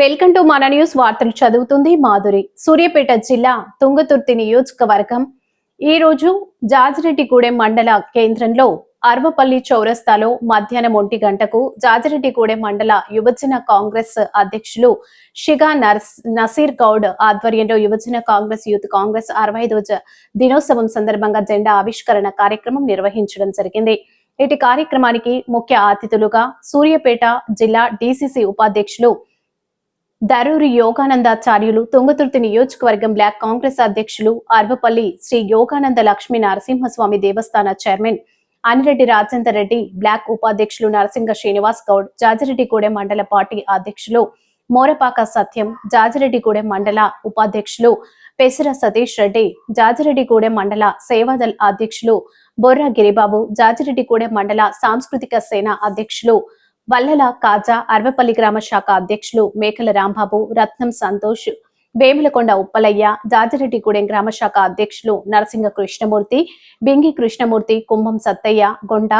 Welcome to మన news వార్తలు చదువుతుంది మాధురి. సూర్యాపేట జిల్లా తుంగతుర్తి నియోజకవర్గం. ఈ రోజు జాజిరెడ్డిగూడెం మండల కేంద్రంలో అర్వపల్లి చౌరస్తాలో మధ్యాహ్నం ఒంటి గంటకు జాజిరెడ్డిగూడెం మండల యువజన కాంగ్రెస్ అధ్యక్షులు షిగా నర్స్ నసీర్ గౌడ్ ఆధ్వర్యంలో యువజన కాంగ్రెస్ యూత్ కాంగ్రెస్ అరవై దినోత్సవం సందర్భంగా జెండా ఆవిష్కరణ కార్యక్రమం నిర్వహించడం జరిగింది. ఇటు కార్యక్రమానికి ముఖ్య అతిథులుగా సూర్యాపేట జిల్లా డిసిసి ఉపాధ్యక్షులు దరూరి యోగానందాచార్యులు తుంగతుర్తి నియోజకవర్గం బ్లాక్ కాంగ్రెస్ అధ్యక్షులు అర్వపల్లి శ్రీ యోగానంద లక్ష్మీ నరసింహస్వామి దేవస్థాన చైర్మన్ అనిరెడ్డి రాజేందర్ రెడ్డి బ్లాక్ ఉపాధ్యక్షులు నరసింగ శ్రీనివాస్ గౌడ్ జాజిరెడ్డిగూడెం మండల పార్టీ అధ్యక్షులు మోరపాక సత్యం జాజిరెడ్డిగూడెం మండల ఉపాధ్యక్షులు పెసిర సతీష్ రెడ్డి జాజిరెడ్డిగూడెం మండల సేవాదల్ అధ్యక్షులు బొర్ర గిరిబాబు జాజిరెడ్డిగూడెం మండల సాంస్కృతిక సేన అధ్యక్షులు వల్లెల కాజా అర్వపల్లి గ్రామ శాఖ అధ్యక్షులు మేకల రాంబాబు రత్నం సంతోష్ వేములకొండ ఉప్పలయ్య జాజిరెడ్డిగూడెం గ్రామ శాఖ అధ్యక్షులు నరసింగ కృష్ణమూర్తి బింగి కృష్ణమూర్తి కుంభం సత్తయ్య గొండ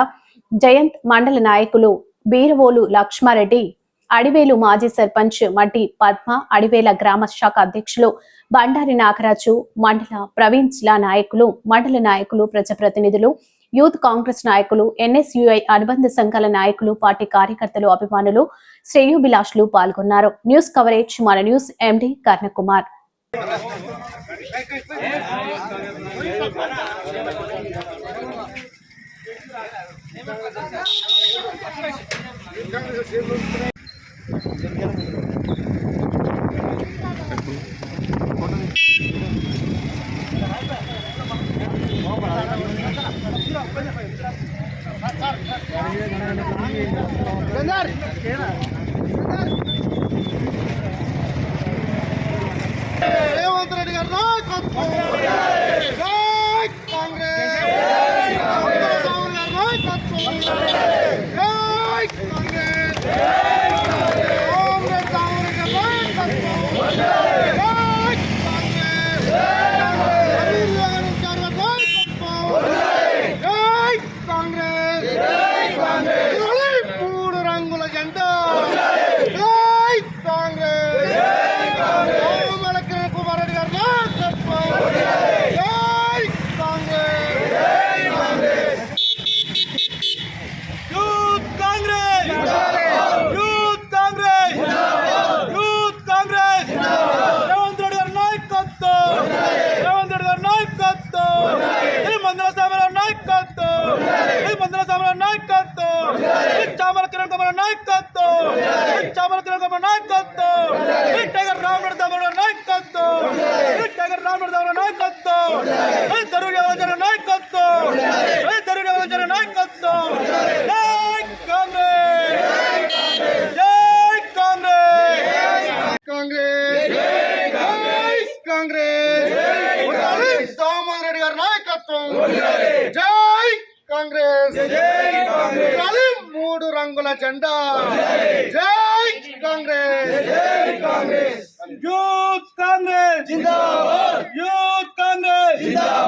జయంత్ మండల నాయకులు బీరవోలు లక్ష్మారెడ్డి అడివేలు మాజీ సర్పంచ్ మట్టి పద్మ అడివేల గ్రామ శాఖ అధ్యక్షులు బండారి నాగరాజు మండల ప్రవీణ్ జిల్లా నాయకులు మండల నాయకులు ప్రజాప్రతినిధులు యూత్ కాంగ్రెస్ నాయకులు ఎన్ఎస్యుఐ అనుబంధ సంఘాల నాయకులు పార్టీ కార్యకర్తలు అభిమానులు శ్రేయోభిలాషులు పాల్గొన్నారు. న్యూస్ కవరేజ్ మన న్యూస్ ఎండి కర్ణకుమార్. రేవంత్ రెడ్డి గారు నాయకత్వం జై కాంగ్రెస్ రాహుల్ గారు నాయకత్వం జై కాంగ్రెస్ కాంగ్రెస్ రాహుల్ గారు నాయకత్వం జై కాంగ్రెస్ హరీష్ గారు గారు నాయకత్వం జై కాంగ్రెస్ ఇవాళ మూడు రంగుల జెండా జై కాంగ్రెస్ కోమల కిరణ్ కుమార్ రెడ్డి గారు నాయకత్వం జై Congress youth Congress youth Congress youth Congress Revanth Reddy గారి నాయకత్వం రేవంత్ రెడ్డి గారి నాయకత్వం ఇది మందల సామల నాయకత్వం ఇది మందల సామల నాయకత్వం ఇది చామల కిరణ్ కుమార్ నాయకత్వం ఇది చామల కిరణ్ కుమార్ నాయకత్వం ఇది టైగర్ రామరెడ్డి తమల నాయకత్వం ఇది టైగర్ రామరెడ్డి తమల నాయకత్వం ఇది దరువు యోజన నాయకత్వం ఇది దరువు యోజన నాయకత్వం జై కాంగ్రెస్ జై కాంగ్రెస్ కాంగ్రెస్ కాంగ్రెస్ దామోదర్ రెడ్డి గారి నాయకత్వం జై కాంగ్రెస్ మూడు రంగుల జెండా జై కాంగ్రెస్ యూత్ కాంగ్రెస్ యూత్ కాంగ్రెస్ జిందాబాద్ యూత్ जिंदाबाद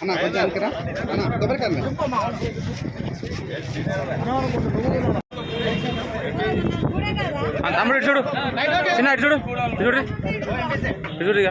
అన్న కొంచెం అనుకురా అన్న కొబ్బరికాయ తమ్ముడు చూడు. చిన్న చూడు. చూడు. చూడు ఇక.